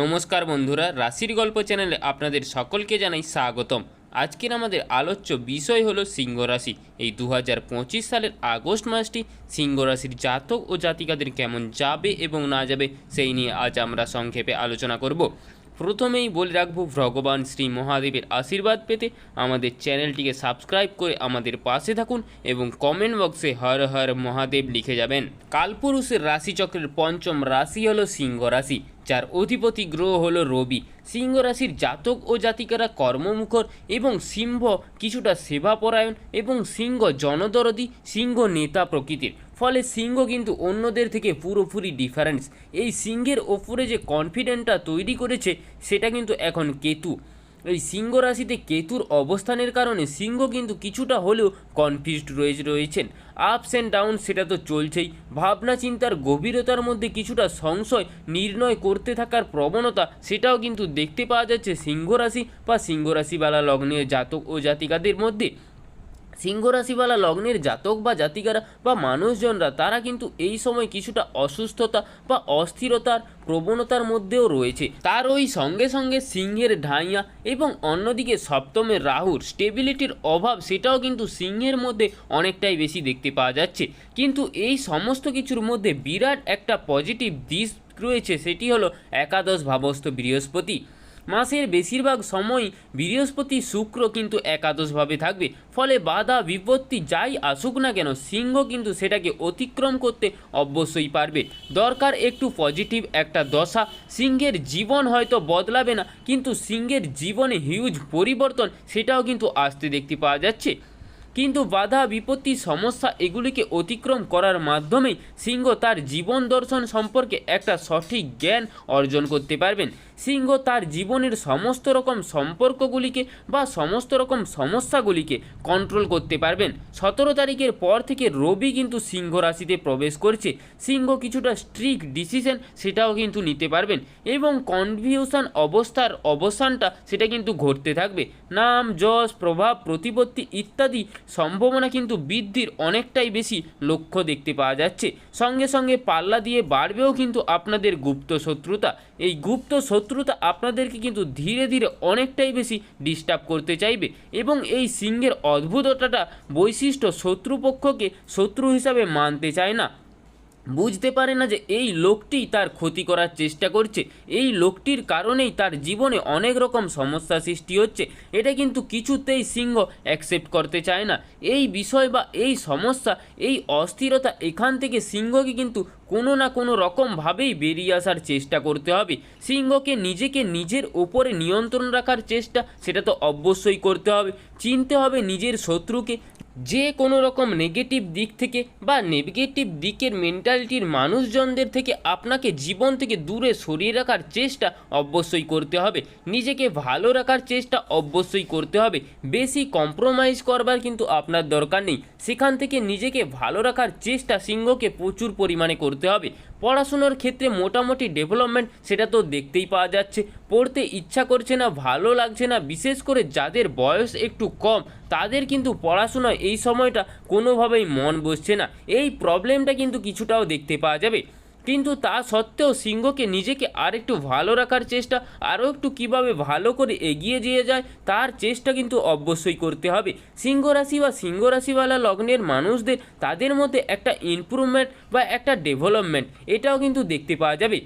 নমস্কার বন্ধুরা, রাশির গল্প চ্যানেলে আপনাদের সকলকে জানাই স্বাগতম। আজকের আমাদের আলোচ্য বিষয় হলো সিংহ রাশি। এই দু সালের আগস্ট মাসটি সিংহ রাশির জাতক ও জাতিকাদের কেমন যাবে এবং না যাবে, সেই নিয়ে আজ আমরা সংক্ষেপে আলোচনা করব। প্রথমেই বলে রাখব, ভগবান শ্রী মহাদেবের আশীর্বাদ পেতে আমাদের চ্যানেলটিকে সাবস্ক্রাইব করে আমাদের পাশে থাকুন এবং কমেন্ট বক্সে হর হর মহাদেব লিখে যাবেন। কালপুরুষের রাশিচক্রের পঞ্চম রাশি হলো সিংহ রাশি। যার অধিপতি গ্রহ হল রবি। সিংহ রাশির জাতক ও জাতিকারা কর্মমুখর এবং সিংহ কিছুটা সেবাপরায়ণ এবং সিংহ জনদরদি, সিংহ নেতা প্রকৃতির। ফলে সিংহ কিন্তু অন্যদের থেকে পুরোপুরি ডিফারেন্স এই সিংহের ওপরে যে কনফিডেন্টটা তৈরি করেছে, সেটা কিন্তু এখন কেতু। এই সিংহ রাশিতে কেতুর অবস্থানের কারণে সিংহ কিন্তু কিছুটা হলেও কনফিউজড রয়ে রয়েছেন। আপস অ্যান্ড ডাউন সেটা তো চলছেই। ভাবনা চিন্তার গভীরতার মধ্যে কিছুটা সংশয়, নির্ণয় করতে থাকার প্রবণতা সেটাও কিন্তু দেখতে পাওয়া যাচ্ছে সিংহ রাশি বা সিংহ রাশিওয়ালা লগ্নের জাতক ও জাতিকাদের মধ্যে। সিংহ রাশিওয়ালা লগ্নের জাতক বা জাতিকারা বা মানুষজনরা, তারা কিন্তু এই সময় কিছুটা অসুস্থতা বা অস্থিরতার প্রবণতার মধ্যেও রয়েছে। তার ওই সঙ্গে সঙ্গে সিংহের ঢাইয়া এবং অন্যদিকে সপ্তমের রাহুর স্টেবিলিটির অভাব, সেটাও কিন্তু সিংহের মধ্যে অনেকটাই বেশি দেখতে পাওয়া যাচ্ছে। কিন্তু এই সমস্ত কিছুর মধ্যে বিরাট একটা পজিটিভ দিক রয়েছে, সেটি হলো একাদশ ভাবস্থ বৃহস্পতি। মাসের বেশিরভাগ সময় বৃহস্পতি শুক্র কিন্তু একাদশভাবে থাকবে। ফলে বাধা, বিপত্তি যাই আসুক না কেন, সিংহ কিন্তু সেটাকে অতিক্রম করতে অবশ্যই পারবে। দরকার একটু পজিটিভ একটা দশা। সিংহের জীবন হয়তো বদলাবে না, কিন্তু সিংহের জীবনে হিউজ পরিবর্তন, সেটাও কিন্তু আসতে দেখতে পাওয়া যাচ্ছে। কিন্তু বাধা, বিপত্তি, সমস্যা এগুলিকে অতিক্রম করার মাধ্যমেই সিংহ তার জীবন দর্শন সম্পর্কে একটা সঠিক জ্ঞান অর্জন করতে পারবেন। সিংহ তার জীবনের সমস্ত রকম সম্পর্কগুলিকে বা সমস্ত রকম সমস্যাগুলিকে কন্ট্রোল করতে পারবেন। সতেরো তারিখের পর থেকে রবি কিন্তু সিংহ রাশিতে প্রবেশ করছে। সিংহ কিছুটা স্ট্রিক্ট ডিসিশন সেটাও কিন্তু নিতে পারবেন এবং কনফিউশন অবস্থার অবসানটা সেটা কিন্তু ঘটতে থাকবে। নাম, যশ, প্রভাব, প্রতিপত্তি ইত্যাদি সম্ভাবনা কিন্তু বৃদ্ধির অনেকটাই বেশি লক্ষ্য দেখতে পাওয়া যাচ্ছে। সঙ্গে সঙ্গে পাল্লা দিয়ে বাড়বেও কিন্তু আপনাদের গুপ্ত শত্রুতা। এই গুপ্ত শত্রুতা আপনাদেরকে কিন্তু ধীরে ধীরে অনেকটাই বেশি ডিস্টার্ব করতে চাইবে এবং এই সিংহের অদ্ভুততাটা বৈশিষ্ট্য শত্রুপক্ষকে শত্রু হিসাবে মানতে চায় না। বুঝতে পারে না যে এই লোকটি তার ক্ষতি করার চেষ্টা করছে। এই লোকটির কারণেই তার জীবনে অনেক রকম সমস্যা সৃষ্টি হচ্ছে। এটা কিন্তু কিছুতেই সিংহ অ্যাকসেপ্ট করতে চায় না। এই বিষয় বা এই সমস্যা, এই অস্থিরতা এখান থেকে সিংহকে কিন্তু কোনো না কোনো রকমভাবেই বেরিয়ে আসার চেষ্টা করতে হবে। সিংহকে নিজেকে নিজের ওপরে নিয়ন্ত্রণ রাখার চেষ্টা, সেটা তো অবশ্যই করতে হবে। চিনতে হবে নিজের শত্রুকে। যে কোনো রকম নেগেটিভ দিক থেকে বা নেগেটিভ দিকের মেন্টালিটির মানুষজনদের থেকে আপনাকে জীবন থেকে দূরে সরিয়ে রাখার চেষ্টা অবশ্যই করতে হবে। নিজেকে ভালো রাখার চেষ্টা অবশ্যই করতে হবে। বেশি কম্প্রোমাইজ করবার কিন্তু আপনার দরকার নেই। সেখান থেকে নিজেকে ভালো রাখার চেষ্টা সিংহকে প্রচুর পরিমাণে করতে হবে। পড়াশুনোর ক্ষেত্রে মোটামুটি ডেভেলপমেন্ট সেটা তো দেখতেই পাওয়া যাচ্ছে। পড়তে ইচ্ছা করছে না, ভালো লাগছে না, বিশেষ করে যাদের বয়স একটু কম, তাদের কিন্তু পড়াশোনায় এই সময়টা কোনোভাবেই মন বসছে না। এই প্রবলেমটা কিন্তু কিছুটাও দেখতে পাওয়া যাবে। কিন্তু তা সত্ত্বেও সিংহকে নিজেকে আর একটু ভালো রাখার চেষ্টা, আরও একটু কীভাবে ভালো করে এগিয়ে যেয়ে যায়, তার চেষ্টা কিন্তু অবশ্যই করতে হবে। সিংহ রাশি বা সিংহ রাশিওয়ালা লগ্নের মানুষদের তাদের মধ্যে একটা ইমপ্রুভমেন্ট বা একটা ডেভেলপমেন্ট এটাও কিন্তু দেখতে পাওয়া যাবে।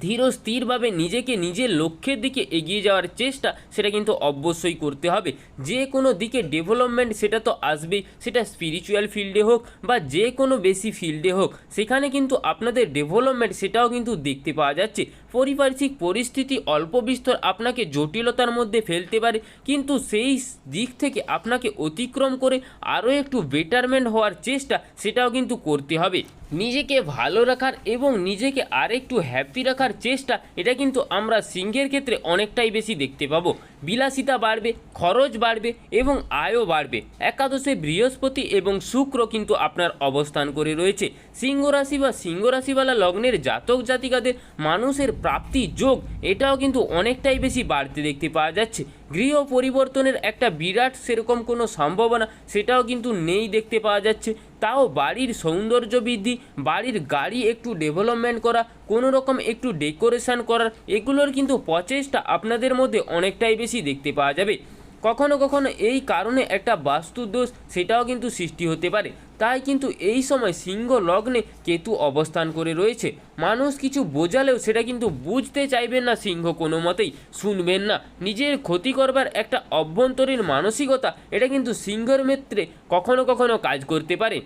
ধীর ও স্থিরভাবে নিজেকে নিজের লক্ষ্যের দিকে এগিয়ে যাওয়ার চেষ্টা সেটা কিন্তু অবশ্যই করতে হবে। যে কোনো দিকে ডেভেলপমেন্ট সেটা তো আসবেই, সেটা স্পিরিচুয়াল ফিল্ডে হোক বা যে কোনো বেশি ফিল্ডে হোক, সেখানে কিন্তু আপনাদের ডেভেলপমেন্ট সেটাও কিন্তু দেখতে পাওয়া যাচ্ছে। পারিপার্শ্বিক পরিস্থিতি অল্প বিস্তর আপনাকে জটিলতার মধ্যে ফেলতে পারে, কিন্তু সেই দিক থেকে আপনাকে অতিক্রম করে আরও একটু বেটারমেন্ট হওয়ার চেষ্টা সেটাও কিন্তু করতে হবে। নিজেকে ভালো রাখার এবং নিজেকে আরেকটু হ্যাপি রাখার চেষ্টা, এটা কিন্তু আমরা সিংহের ক্ষেত্রে অনেকটাই বেশি দেখতে পাবো। বিলাসিতা বাড়বে, খরচ বাড়বে এবং আয়ও বাড়বে। একাদশে বৃহস্পতি এবং শুক্র কিন্তু আপনার অবস্থান করে রয়েছে। সিংহ রাশি বা সিংহ রাশিওয়ালা লগ্নের জাতক জাতিকাদের মানুষের প্রাপ্তি যোগ, এটাও কিন্তু অনেকটাই বেশি বাড়তে দেখতে পাওয়া যাচ্ছে। গৃহ পরিবর্তনের একটা বিরাট সেরকম কোনো সম্ভাবনা সেটাও কিন্তু নেই দেখতে পাওয়া যাচ্ছে। তাও বাড়ির সৌন্দর্য বৃদ্ধি, বাড়ির গাড়ি একটু ডেভেলপমেন্ট করা কোনো রকম একটু ডেকোরেশান করার, এগুলোর কিন্তু প্রচেষ্টা আপনাদের মধ্যে অনেকটাই বেশি দেখতে পাওয়া যাবে। কখনো কখনো এই কারণে একটা বাস্তুদোষ সেটাও কিন্তু সৃষ্টি হতে পারে। তাই কিন্তু এই সময় সিংহ লগ্নে কেতু অবস্থান করে রয়েছে। মানুষ কিছু বোঝালেও সেটা কিন্তু বুঝতে চাইবেন না সিংহ কোনো মতেই। শুনবেন না। নিজের ক্ষতি করবার একটা অভ্যন্তরীণ মানসিকতা, এটা কিন্তু সিংহর মেত্রে কখনো কখনো কাজ করতে পারে।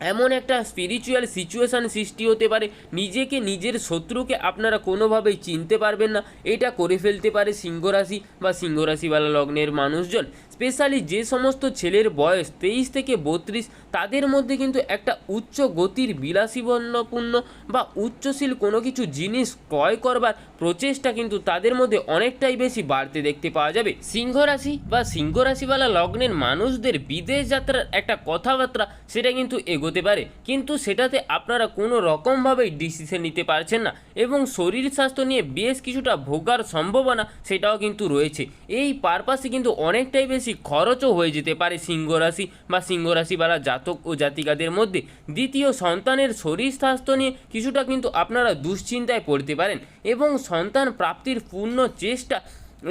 এমন একটা স্পিরিচুয়াল সিচুয়েশান সৃষ্টি হতে পারে, নিজেকে নিজের শত্রুকে আপনারা কোনোভাবেই চিনতে পারবেন না। এটা করে ফেলতে পারে সিংহরাশি বা সিংহরাশিওয়ালা লগ্নের মানুষজন। স্পেশালি যে সমস্ত ছেলের বয়স তেইশ থেকে বত্রিশ, তাদের মধ্যে কিন্তু একটা উচ্চ গতির বিলাসীবর্ণপূর্ণ বা উচ্চশীল কোনো কিছু জিনিস ক্রয় করবার প্রচেষ্টা কিন্তু তাদের মধ্যে অনেকটাই বেশি বাড়তে দেখতে পাওয়া যাবে। সিংহ রাশি বা সিংহ রাশিওয়ালা লগ্নের মানুষদের বিদেশ যাত্রার একটা কথাবার্তা সেটা কিন্তু এগোতে পারে। কিন্তু সেটাতে আপনারা কোনো রকমভাবেই ডিসিশন নিতে পারছেন না এবং শরীর স্বাস্থ্য নিয়ে বেশ কিছুটা ভোগার সম্ভাবনা সেটাও কিন্তু রয়েছে। এই পারপাসে কিন্তু অনেকটাই বেশি খরচও হয়ে যেতে পারে সিংহ রাশি বা সিংহ রাশিওয়ালা জাতক ও জাতিকাদের মধ্যে। দ্বিতীয়, সন্তানের শরীর স্বাস্থ্য নিয়ে কিছুটা কিন্তু আপনারা দুশ্চিন্তায় পড়তে পারেন এবং সন্তান প্রাপ্তির পূর্ণ চেষ্টা,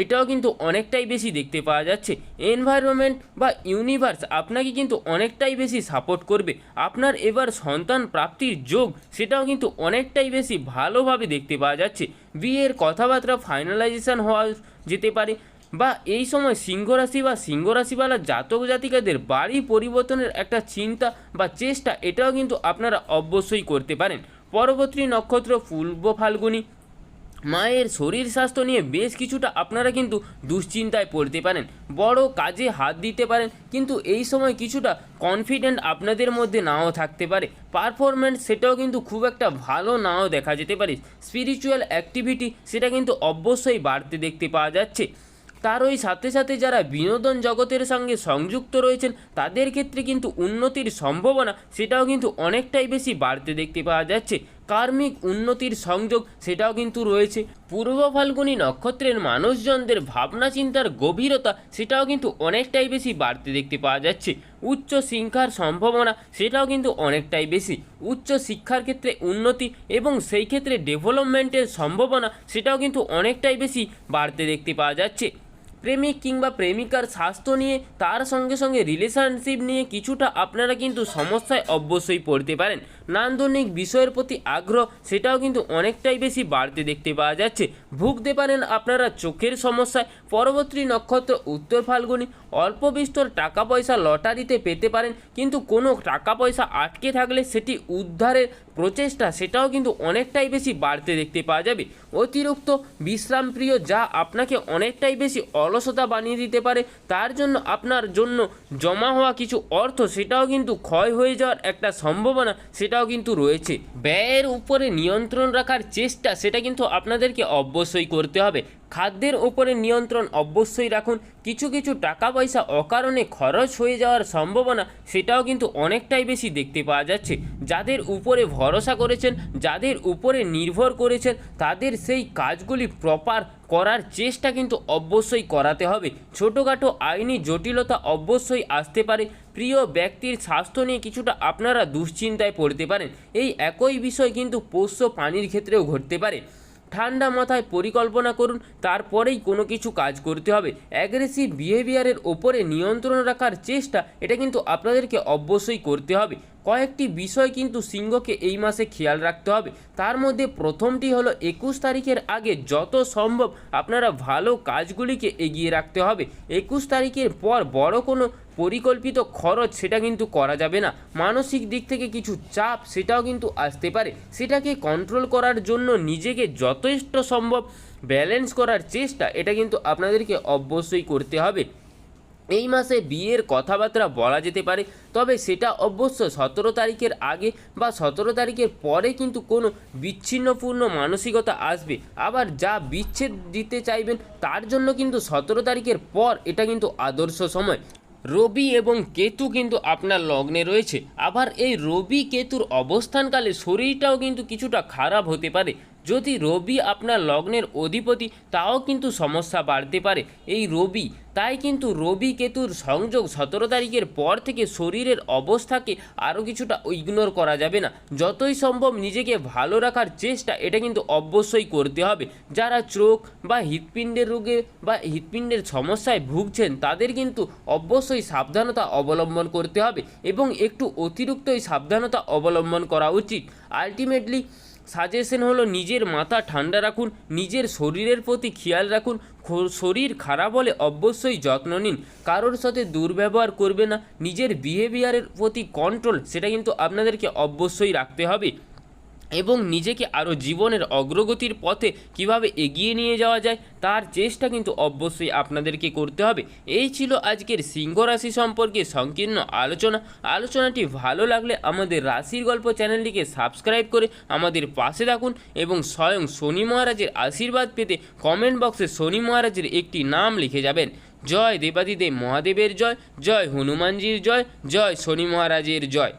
এটাও কিন্তু অনেকটাই বেশি দেখতে পাওয়া যাচ্ছে। এনভায়রনমেন্ট বা ইউনিভার্স আপনাকে কিন্তু অনেকটাই বেশি সাপোর্ট করবে। আপনার এবার সন্তান প্রাপ্তির যোগ, সেটাও কিন্তু অনেকটাই বেশি ভালোভাবে দেখতে পাওয়া যাচ্ছে। বিয়ের কথাবার্তা ফাইনালাইজেশন হওয়া যেতে পারে বা এই সময় সিংহ রাশি বা সিংহ রাশিওয়ালা জাতক জাতিকাদের বাড়ি পরিবর্তনের একটা চিন্তা বা চেষ্টা এটাও কিন্তু আপনারা অবশ্যই করতে পারেন। পরবর্তী নক্ষত্র পূর্ব ফাল্গুনি। মায়ের শরীর স্বাস্থ্য নিয়ে বেশ কিছুটা আপনারা কিন্তু দুশ্চিন্তায় পড়তে পারেন। বড় কাজে হাত দিতে পারেন, কিন্তু এই সময় কিছুটা কনফিডেন্ট আপনাদের মধ্যে নাও থাকতে পারে। পারফরমেন্স সেটাও কিন্তু খুব একটা ভালো নাও দেখা যেতে পারে। স্পিরিচুয়াল অ্যাক্টিভিটি সেটা কিন্তু অবশ্যই বাড়তে দেখতে পাওয়া যাচ্ছে। তার ওই সাথে সাথে যারা বিনোদন জগতের সঙ্গে সংযুক্ত রয়েছেন, তাদের ক্ষেত্রে কিন্তু উন্নতির সম্ভাবনা সেটাও কিন্তু অনেকটাই বেশি বাড়তে দেখতে পাওয়া যাচ্ছে। কার্মিক উন্নতির সংযোগ সেটাও কিন্তু রয়েছে। পূর্ব ফাল্গুনি নক্ষত্রের মানুষজনদের ভাবনা চিন্তার গভীরতা সেটাও কিন্তু অনেকটাই বেশি বাড়তে দেখতে পাওয়া যাচ্ছে। উচ্চ শিক্ষার সম্ভাবনা সেটাও কিন্তু অনেকটাই বেশি। উচ্চ শিক্ষার ক্ষেত্রে উন্নতি এবং সেই ক্ষেত্রে ডেভেলপমেন্টের সম্ভাবনা সেটাও কিন্তু অনেকটাই বেশি বাড়তে দেখতে পাওয়া যাচ্ছে। প্রেমিক কিংবা প্রেমিকার স্বাস্থ্য নিয়ে, তার সঙ্গে সঙ্গে রিলেশনশিপ নিয়ে কিছুটা আপনারা কিন্তু সমস্যায় অবশ্যই পড়তে পারেন। নান্দনিক বিষয়ের প্রতি আগ্রহ, সেটাও কিন্তু অনেকটাই বেশি বাড়তে দেখতে পাওয়া যাচ্ছে। ভুগতে পারেন আপনারা চোখের সমস্যায়। পরবর্তী নক্ষত্র উত্তর ফাল্গুনি, অল্প বিস্তর টাকা পয়সা লটারিতে পেতে পারেন, কিন্তু কোনো টাকা পয়সা আটকে থাকলে সেটি উদ্ধারের প্রচেষ্টা, সেটাও কিন্তু অনেকটাই বেশি বাড়তে দেখতে পাওয়া যাবে। অতিরিক্ত বিশ্রামপ্রিয় যা আপনাকে অনেকটাই বেশি অলসতা বানিয়ে দিতে পারে, তার জন্য আপনার জন্য জমা হওয়া কিছু অর্থ, সেটাও কিন্তু ক্ষয় হয়ে যাওয়ার একটা সম্ভাবনা সেটাও কিন্তু রয়েছে। ব্যয়ের উপরে নিয়ন্ত্রণ রাখার চেষ্টা, সেটা কিন্তু আপনাদেরকে অবশ্যই করতে হবে। খাদ্যের ওপরে নিয়ন্ত্রণ অবশ্যই রাখুন। কিছু কিছু টাকা পয়সা অকারণে খরচ হয়ে যাওয়ার সম্ভাবনা, সেটাও কিন্তু অনেকটাই বেশি দেখতে পাওয়া যাচ্ছে। যাদের উপরে ভরসা করেছেন, যাদের উপরে নির্ভর করেছেন, তাদের সেই কাজগুলি প্রপার করার চেষ্টা কিন্তু অবশ্যই করাতে হবে। ছোটোখাটো আইনি জটিলতা অবশ্যই আসতে পারে। প্রিয় ব্যক্তির স্বাস্থ্য নিয়ে কিছুটা আপনারা দুশ্চিন্তায় পড়তে পারেন। এই একই বিষয় কিন্তু পোষ্য প্রাণীর ক্ষেত্রেও ঘটতে পারে। ঠান্ডা মাথায় পরিকল্পনা করুন, তারপরেই কোনো কিছু কাজ করতে হবে। অ্যাগ্রেসিভ বিহেভিয়ারের ওপরে নিয়ন্ত্রণ রাখার চেষ্টা, এটা কিন্তু আপনাদেরকে অবশ্যই করতে হবে। কয়েকটি বিষয় কিন্তু সিংহকে এই মাসে খেয়াল রাখতে হবে। তার মধ্যে প্রথমটি হলো, একুশ তারিখের আগে যত সম্ভব আপনারা ভালো কাজগুলিকে এগিয়ে রাখতে হবে। একুশ তারিখের পর বড় কোনো পরিকল্পিত খরচ সেটা কিন্তু করা যাবে না। মানসিক দিক থেকে কিছু চাপ সেটাও কিন্তু আসতে পারে। সেটাকে কন্ট্রোল করার জন্য নিজেকে যথেষ্ট সম্ভব ব্যালেন্স করার চেষ্টা, এটা কিন্তু আপনাদেরকে অবশ্যই করতে হবে। এই মাসে বিয়ের কথাবার্তা বলা যেতে পারে, তবে সেটা অবশ্য সতেরো তারিখের আগে বা সতেরো তারিখের পরে কিন্তু কোনো বিচ্ছিন্নপূর্ণ মানসিকতা আসবে। আবার যা বিচ্ছেদ দিতে চাইবেন, তার জন্য কিন্তু সতেরো তারিখের পর এটা কিন্তু আদর্শ সময়। রবি এবং কেতু কিন্তু আপনার লগ্নে রয়েছে। আবার এই রবি কেতুর অবস্থানকালে শরীরটাও কিন্তু কিছুটা খারাপ হতে পারে। যদি রবি আপনার লগ্নের অধিপতি, তাও কিন্তু সমস্যা বাড়তে পারে। এই রবি, তাই কিন্তু রবি কেতুর সংযোগ সতেরো তারিখের পর থেকে শরীরের অবস্থাকে আরও কিছুটা ইগনোর করা যাবে না। যতই সম্ভব নিজেকে ভালো রাখার চেষ্টা এটা কিন্তু অবশ্যই করতে হবে। যারা চোখ বা হৃৎপিণ্ডের রোগে বা হৃৎপিণ্ডের সমস্যায় ভুগছেন, তাদের কিন্তু অবশ্যই সাবধানতা অবলম্বন করতে হবে এবং একটু অতিরিক্তই সাবধানতা অবলম্বন করা উচিত। আলটিমেটলি সাজেশন হলো নিজের মাথা ঠান্ডা রাখুন, নিজের শরীরের প্রতি খেয়াল রাখুন শরীর খারাপ হলে অবশ্যই যত্ন নিন, কারোর সাথে দুর্ব্যবহার করবে না, নিজের বিহেভিয়ারের প্রতি কন্ট্রোল সেটা কিন্তু আপনাদেরকে অবশ্যই রাখতে হবে। এবং নিজেকে আরও জীবনের অগ্রগতির পথে কীভাবে এগিয়ে নিয়ে যাওয়া যায়, তার চেষ্টা কিন্তু অবশ্যই আপনাদেরকে করতে হবে। এই ছিল আজকের সিংহ রাশি সম্পর্কে সংকীর্ণ আলোচনা। আলোচনাটি ভালো লাগলে আমাদের রাশির গল্প চ্যানেলটিকে সাবস্ক্রাইব করে আমাদের পাশে থাকুন এবং স্বয়ং শনি মহারাজের আশীর্বাদ পেতে কমেন্ট বক্সে শনি মহারাজের একটি নাম লিখে যাবেন। জয় দেবাদিদেব মহাদেবের জয় জয় হনুমানজির জয় জয় শনি মহারাজের জয়।